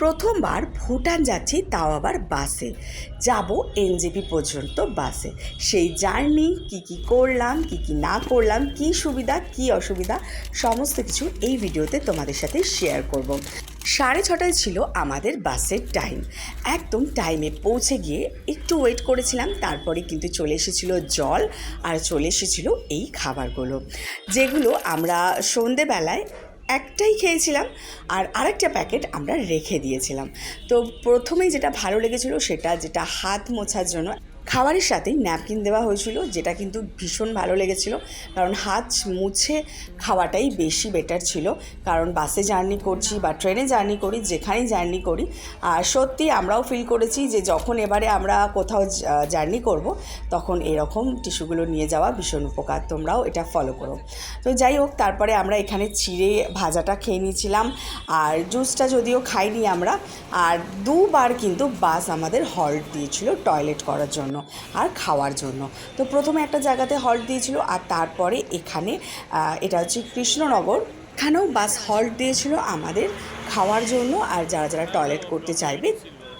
প্রথমবার ভুটান যাচ্ছি, তাও আবার বাসে। যাব এনজেপি পর্যন্ত বাসে। সেই জার্নি, কি কি করলাম, কি কি না করলাম, কি সুবিধা, কি অসুবিধা, সমস্ত কিছু এই ভিডিওতে তোমাদের সাথে শেয়ার করব। সাড়ে ছটায় ছিল আমাদের বাসের টাইম একদম টাইমে পৌঁছে গিয়ে একটু ওয়েট করেছিলাম, তারপরে কিন্তু চলে এসেছিল জল আর চলে এসেছিল এই খাবারগুলো। যেগুলো আমরা সন্ধেবেলায় একটাই খেয়েছিলাম আর আরেকটা প্যাকেট আমরা রেখে দিয়েছিলাম। তো প্রথমেই যেটা ভালো লেগেছিলো সেটা যেটা হাত মোছার জন্য খাবারের সাথেই ন্যাপকিন দেওয়া হয়েছিল, যেটা কিন্তু ভীষণ ভালো লেগেছিল। কারণ হাত মুছে খাওয়াটাই বেশি বেটার ছিল। কারণ বাসে জার্নি করছি বা ট্রেনে জার্নি করি, যেখানেই জার্নি করি। আর সত্যি আমরাও ফিল করেছি যে যখন এবারে আমরা কোথাও জার্নি করব, তখন এরকম টিস্যুগুলো নিয়ে যাওয়া ভীষণ উপকার। তোমরাও এটা ফলো করো। তো যাই হোক, তারপরে আমরা এখানে চিড়ে ভাজাটা খেয়ে নিয়েছিলাম। আর জুসটা যদিও খাইনি আমরা, আর দুবার কিন্তু বাস আমাদের হল্ট দিয়েছিল টয়লেট করার জন্য। আর খাওয়ার জন্য। তো প্রথমে একটা জায়গাতে হল্ট দিয়েছিল আর তারপরে এখানে এটা হচ্ছে কৃষ্ণনগর। এখানেও বাস হল্ট দিয়েছিল আমাদের খাওয়ার জন্য আর যারা যারা টয়লেট করতে চাইবে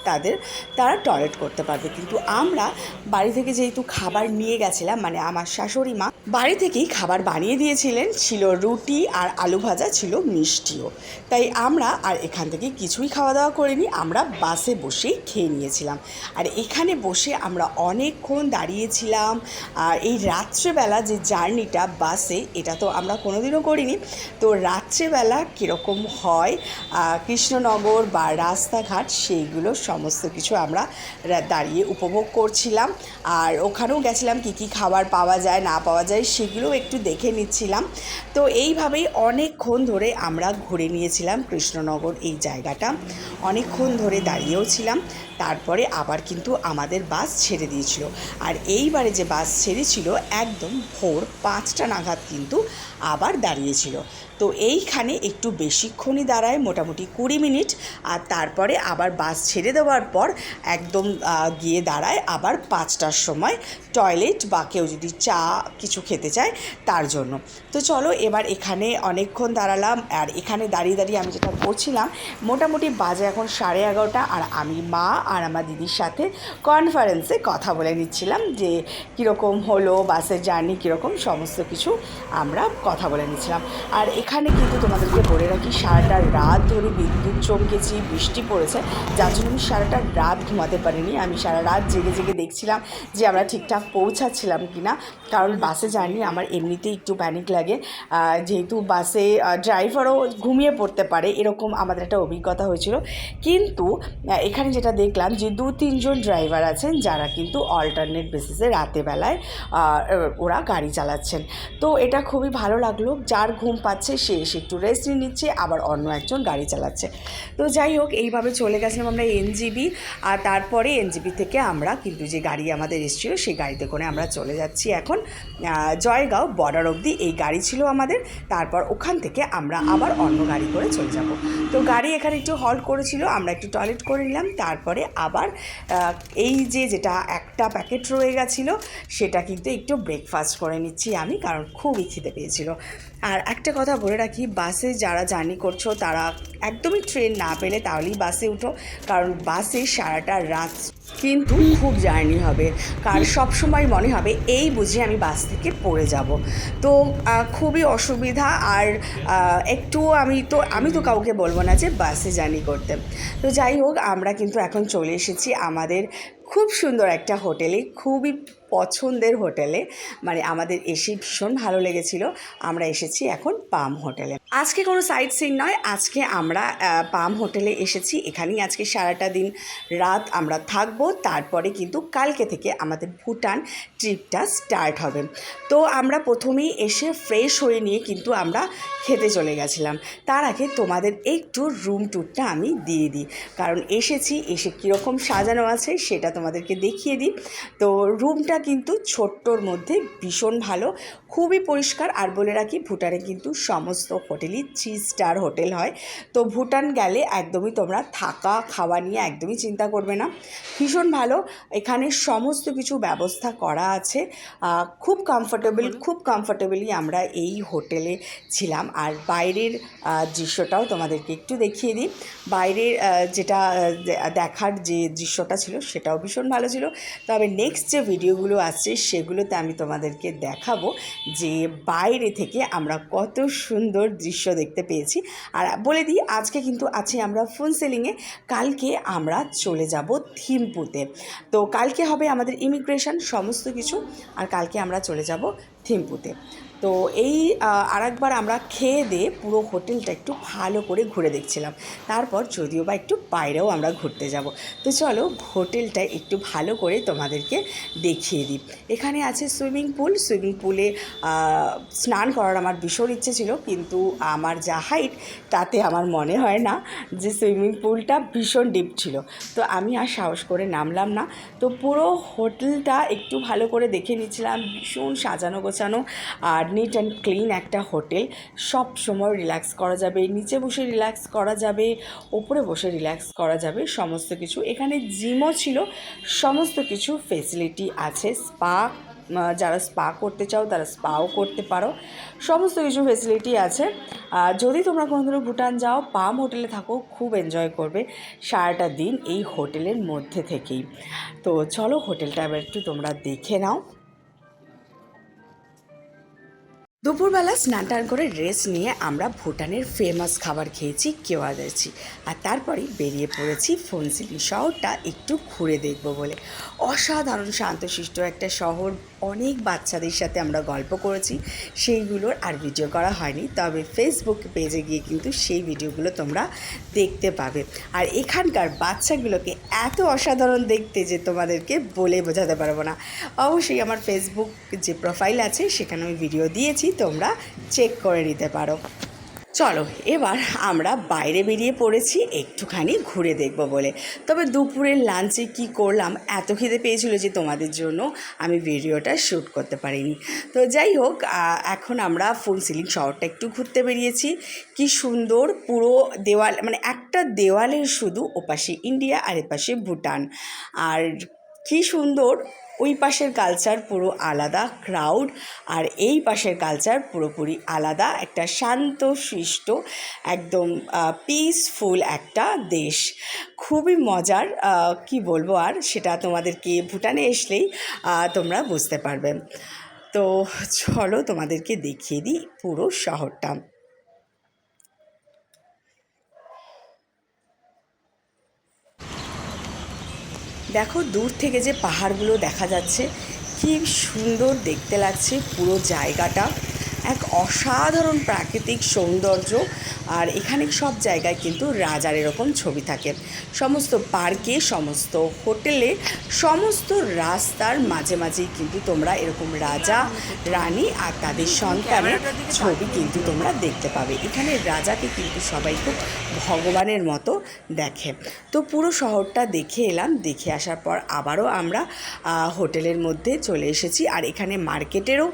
তাদের, তারা টয়লেট করতে পারবে। কিন্তু আমরা বাড়ি থেকে যেহেতু খাবার নিয়ে গেছিলাম মানে আমার শাশুড়ি মা, বাড়ি থেকেই খাবার বানিয়ে দিয়েছিলেন। ছিল রুটি আর আলু ভাজা, ছিল মিষ্টিও। তাই আমরা আর এখান থেকে কিছুই খাওয়া দাওয়া করিনি, আমরা বাসে বসেই খেয়ে নিয়েছিলাম। আর এখানে বসে আমরা অনেকক্ষণ দাঁড়িয়েছিলাম। আর এই রাত্রেবেলা যে জার্নিটা বাসে, এটা তো আমরা কোনোদিনও করিনি। তো রাত্রেবেলা কীরকম হয় কৃষ্ণনগর বা রাস্তাঘাট, সেইগুলো সমস্ত কিছু আমরা দাঁড়িয়ে উপভোগ করছিলাম। আর ওখানেও গেছিলাম কি কি খাবার পাওয়া যায়, না পাওয়া যায় সেগুলোও একটু দেখে নিচ্ছিলাম। তো এইভাবেই অনেকক্ষণ ধরে আমরা ঘুরে নিয়েছিলাম কৃষ্ণনগর এই জায়গাটা। অনেকক্ষণ ধরে দাঁড়িয়েও ছিলাম। তারপরে আবার কিন্তু আমাদের বাস ছেড়ে দিয়েছিল। আর এইবারে যে বাস ছেড়েছিল, একদম ভোর পাঁচটা নাগাদ কিন্তু আবার দাঁড়িয়েছিল। তো এইখানে একটু বেশিক্ষণই দাঁড়ায়, মোটামুটি কুড়ি মিনিট। আর তারপরে আবার বাস ছেড়ে দেওয়ার পর একদম গিয়ে দাঁড়ায় আবার পাঁচটার সময় টয়লেট বা কেউ যদি চা কিছু খেতে চায় তার জন্য। তো চলো এবার এখানে অনেকক্ষণ দাঁড়ালাম। আর এখানে দাঁড়িয়ে দাঁড়িয়ে আমি যেটা করছিলাম, মোটামুটি বাজে এখন সাড়ে এগারোটা। আর আমি মা আর আমার দিদির সাথে কনফারেন্সে কথা বলে নিচ্ছিলাম যে কীরকম হলো বাসের জার্নি কীরকম সমস্ত কিছু আমরা কথা বলে নিচ্ছিলাম। আর এখানে কিন্তু তোমাদেরকে বলে রাখি, সারাটা রাত ধরে বিদ্যুৎ চমকেছি, বৃষ্টি পড়েছে, যার জন্য আমি সারাটা রাত ঘুমাতে পারিনি। আমি সারা রাত জেগে জেগে দেখছিলাম যে আমরা ঠিকঠাক পৌঁছাচ্ছিলাম কি না কারণ বাসে জার্নি আমার এমনিতেই একটু প্যানিক লাগে। যেহেতু বাসে ড্রাইভারও ঘুমিয়ে পড়তে পারে, এরকম আমাদের একটা অভিজ্ঞতা হয়েছিল। কিন্তু এখানে যেটা দেখলাম যে দু তিনজন ড্রাইভার আছেন যারা কিন্তু অল্টারনেট বেসিসে রাতেবেলায় ওরা গাড়ি চালাচ্ছেন। তো এটা খুবই ভালো লাগল, যার ঘুম পাচ্ছে সে এসে একটু রেস্ট নিয়ে নিচ্ছে, আবার অন্য একজন গাড়ি চালাচ্ছে। তো যাই হোক, এইভাবে চলে গেছিলাম আমরা এনজিবি আর তারপরে এনজিবি থেকে আমরা কিন্তু যে গাড়ি আমাদের এসেছিল, সেই গাড়িতে করে আমরা চলে যাচ্ছি এখন জয়গাঁও বর্ডার অবধি। এই গাড়ি ছিল আমাদের, তারপর ওখান থেকে আমরা আবার অন্য গাড়ি করে চলে যাব। তো গাড়ি এখানে একটু হল্ট করেছিল, আমরা একটু টয়লেট করে নিলাম, তারপরে আবার এই যে যেটা একটা প্যাকেট রয়ে গেছিল, সেটা কিন্তু একটু ব্রেকফাস্ট করে নিচ্ছি আমি, কারণ খুবই খিদে পেয়েছিল। আর একটা কথা বলে রাখি, বাসে যারা জার্নি করছ, তারা একদমই ট্রেন না পেলে তাহলেই বাসে উঠো, কারণ বাসে সারাটা রাত কিন্তু খুব জার্নি হবে। কার সব সময় মনে হবে, এই বুঝে আমি বাস থেকে পড়ে যাব। তো খুবই অসুবিধা আর একটু আমি তো আমি তো কাউকে বলব না যে বাসে জার্নি করতে। তো যাই হোক, আমরা কিন্তু এখন চলে এসেছি আমাদের খুব সুন্দর একটা হোটেলে, খুবই পছন্দের হোটেলে মানে আমাদের এসে ভীষণ ভালো লেগেছিল। আমরা এসেছি এখন পাম হোটেলে। আজকে কোনো সাইট সিন নয়, আজকে আমরা পাম হোটেলে এসেছি। এখানেই আজকে সারাটা দিন রাত আমরা থাকব। তারপরে কিন্তু কালকে থেকে আমাদের ভুটান ট্রিপটা স্টার্ট হবে। তো আমরা প্রথমেই এসে ফ্রেশ হয়ে নিয়ে কিন্তু আমরা খেতে চলে গেছিলাম। তার আগে তোমাদের একটু রুম ট্যুরটা আমি দিয়ে দিই। কারণ এসেছি, এসে কীরকম সাজানো আছে সেটা তোমাদেরকে দেখিয়ে দিই। তো রুমটা কিন্তু ছোট্টর মধ্যে ভীষণ ভালো। খুবই পরিষ্কার আর বলে রাখি ভুটানে কিন্তু সমস্ত হোটেলই থ্রি স্টার হোটেল হয়। তো ভুটান গেলে একদমই তোমরা থাকা খাওয়া নিয়ে একদমই চিন্তা করবে না। ভীষণ ভালো। এখানে সমস্ত কিছু ব্যবস্থা করা আছে। খুব কমফোর্টেবল খুব কমফোর্টেবলি আমরা এই হোটেলে ছিলাম। আর বাইরের দৃশ্যটাও তোমাদেরকে একটু দেখিয়ে দিই। বাইরের যেটা দেখার যে দৃশ্যটা ছিল সেটাও ভীষণ ভালো ছিল। তবে নেক্সট যে ভিডিওগুলো আসছে সেগুলোতে আমি তোমাদেরকে দেখাবো যে বাইরে থেকে আমরা কত সুন্দর দৃশ্য দেখতে পেয়েছি। আর বলে দিই, আজকে কিন্তু আছি আমরা ফোন সেলিংয়ে। কালকে আমরা চলে যাব থিম্পুতে। তো কালকে হবে আমাদের ইমিগ্রেশন সমস্ত কিছু। আর কালকে আমরা চলে যাব থিম্পুতে। তো এই আরেকবার আমরা খেয়ে দিয়ে পুরো হোটেলটা একটু ভালো করে ঘুরে দেখছিলাম। তারপর যদিও বা একটু বাইরেও আমরা ঘুরতে যাব। তো চলো হোটেলটা একটু ভালো করে তোমাদেরকে দেখিয়ে দিই। এখানে আছে সুইমিং পুল। সুইমিং পুলে স্নান করার আমার ভীষণ ইচ্ছে ছিল, কিন্তু আমার যা হাইট, তাতে আমার মনে হয় না যে সুইমিং পুলটা ভীষণ ডিপ ছিল। তো আমি আর সাহস করে নামলাম না। তো পুরো হোটেলটা একটু ভালো করে দেখে নিচ্ছিলাম ভীষণ সাজানো গোছানো। আর নিট অ্যান্ড ক্লিন একটা হোটেল। সব সময় রিল্যাক্স করা যাবে, নিচে বসে রিল্যাক্স করা যাবে, ওপরে বসে রিল্যাক্স করা যাবে, সমস্ত কিছু। এখানে জিমও ছিল, সমস্ত কিছু ফেসিলিটি আছে। স্পা যারা স্পা করতে চাও তারা স্পাও করতে পারো। সমস্ত কিছু ফেসিলিটি আছে। যদি তোমরা কোনোদিনও ভুটান যাও, পাম হোটেলে থাকো, খুব এনজয় করবে সারাটা দিন এই হোটেলের মধ্যে থেকেই। তো চলো হোটেলটা এবার একটু তোমরা দেখে নাও। দুপুরবেলা স্নান টান করে রেস্ট নিয়ে আমরা ভুটানের ফেমাস খাবার খেয়েছি, কেওয়া যাচ্ছি আর তারপরে বেরিয়ে পড়েছি ফোনসিলি শহরটা একটু ঘুরে দেখব বলে। অসাধারণ শান্তশিষ্ট একটা শহর অনেক বাচ্চাদের সাথে আমরা গল্প করেছি। সেইগুলোর আর ভিডিও করা হয়নি। তবে ফেসবুক পেজে গিয়ে কিন্তু সেই ভিডিওগুলো তোমরা দেখতে পাবে। আর এখানকার বাচ্চাগুলোকে এত অসাধারণ দেখতে যে তোমাদেরকে বলে বোঝাতে পারব না। অবশ্যই আমার ফেসবুক যে প্রোফাইল আছে, সেখানে আমি ভিডিও দিয়েছি। তোমরা চেক করে নিতে পারো। চলো, এবার আমরা বাইরে বেরিয়ে পড়েছি, একটুখানি ঘুরে দেখব বলে। তবে দুপুরের লাঞ্চে কি করলাম, এত খিদে পেয়েছিল যে তোমাদের জন্য আমি ভিডিওটা শ্যুট করতে পারিনি। তো যাই হোক এখন আমরা ফুল সিলিং শহরটা একটু ঘুরতে বেরিয়েছি। কি সুন্দর পুরো দেওয়াল মানে একটা দেওয়ালের শুধু ওপাশে ইন্ডিয়া আর এপাশে ভুটান। আর কি সুন্দর ওই পাশের কালচার পুরো আলাদা ক্রাউড আর এই পাশের কালচার পুরোপুরি আলাদা, একটা শান্ত শিষ্ট একদম পিসফুল একটা দেশ। খুবই মজার কি বলব আর, সেটা তোমাদেরকে ভুটানে আসলেই তোমরা বুঝতে পারবে। তো চলো তোমাদেরকে দেখিয়ে দিই পুরো শহরটা। দেখো দূর থেকে যে পাহাড়গুলো দেখা যাচ্ছে কি সুন্দর দেখতে লাগছে পুরো জায়গাটা। এক অসাধারণ প্রাকৃতিক সৌন্দর্য আর এখানে সব জায়গায় কিন্তু রাজার এরকম ছবি থাকে। সমস্ত পার্কে, সমস্ত হোটেলে, সমস্ত রাস্তার মাঝে মাঝেই কিন্তু তোমরা এরকম রাজা, রানী আর তাদের সন্তানের ছবি কিন্তু তোমরা দেখতে পাবে। এখানে রাজাকে কিন্তু সবাই খুব ভগবানের মতো দেখে। তো পুরো শহরটা দেখে এলাম, দেখে আসার পর আবারও আমরা হোটেলের মধ্যে চলে এসেছি। আর এখানে মার্কেটেরও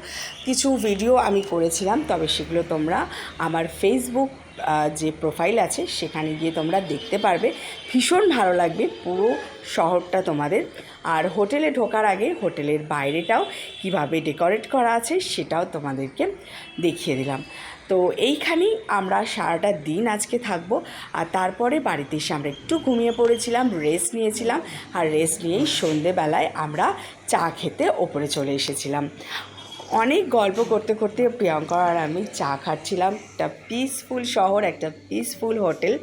কিছু ভিডিও আমি করেছিলাম, তবে সেগুলো তোমরা আমার ফেসবুক যে প্রোফাইল আছে, সেখানে গিয়ে তোমরা দেখতে পারবে। ভীষণ ভালো লাগবে পুরো শহরটা তোমাদের। আর হোটেলে ঢোকার আগে হোটেলের বাইরেটাও কীভাবে ডেকোরেট করা আছে, সেটাও তোমাদেরকে দেখিয়ে দিলাম। তো এইখানেই আমরা সারাটা দিন আজকে থাকব। আর তারপরে বাড়িতে এসে আমরা একটু ঘুমিয়ে পড়েছিলাম রেস্ট নিয়েছিলাম। আর রেস্ট নিয়েই সন্ধেবেলায় আমরা চা খেতে ওপরে চলে এসেছিলাম। অনেক গল্প করতে করতে প্রিয়ঙ্কা আর আমি চা খাচ্ছিলাম। একটা পিসফুল শহর, একটা পিসফুল হোটেল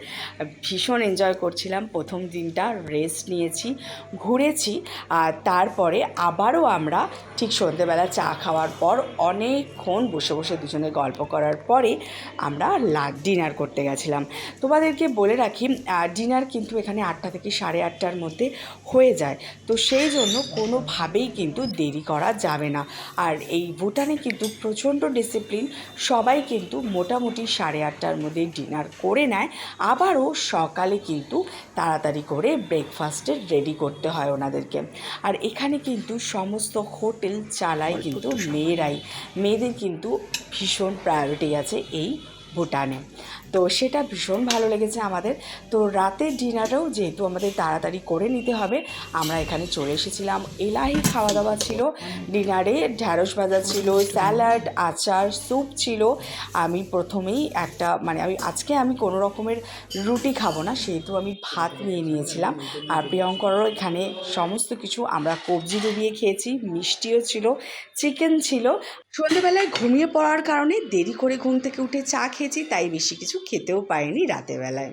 ভীষণ এনজয় করছিলাম। প্রথম দিনটা রেস্ট নিয়েছি, ঘুরেছি। আর তারপরে আবারও আমরা ঠিক সন্ধ্যেবেলা চা খাওয়ার পর অনেকক্ষণ বসে বসে দুজনে গল্প করার পরে আমরা ডিনার করতে গেছিলাম। তোমাদেরকে বলে রাখি ডিনার কিন্তু এখানে আটটা থেকে সাড়ে আটটার মধ্যে হয়ে যায়। তো সেই জন্য কোনোভাবেই কিন্তু দেরি করা যাবে না। আর এই ভুটানে কিন্তু প্রচণ্ড ডিসিপ্লিন সবাই কিন্তু মোটামুটি সাড়ে আটটার মধ্যে ডিনার করে নেয়। আবারও সকালে কিন্তু তাড়াতাড়ি করে ব্রেকফাস্টের রেডি করতে হয় ওনাদেরকে। আর এখানে কিন্তু সমস্ত হোটেল চালায় কিন্তু মেয়েরাই। মেয়েদের কিন্তু ভীষণ প্রায়োরিটি আছে এই ভুটানে। তো সেটা ভীষণ ভালো লেগেছে আমাদের। তো রাতের ডিনারেও যেহেতু আমাদের তাড়াতাড়ি করে নিতে হবে, আমরা এখানে চলে এসেছিলাম। এলাহি খাওয়া দাওয়া ছিল, ডিনারে ঢ্যাঁড়স ভাজা ছিল, স্যালাড, আচার, স্যুপ ছিল। আমি প্রথমেই একটা মানে আমি, আজকে আমি কোনো রকমের রুটি খাব না, সেহেতু আমি ভাত নিয়ে নিয়েছিলাম। আর প্রিয়ঙ্করও এখানে সমস্ত কিছু, আমরা কবজি ডুবিয়ে খেয়েছি, মিষ্টিও ছিল, চিকেন ছিল। সন্ধ্যেবেলায় ঘুমিয়ে পড়ার কারণে দেরি করে ঘুম থেকে উঠে চা খেয়েছি, তাই বেশি কিছু খেতেও পারিনি রাতের বেলায়।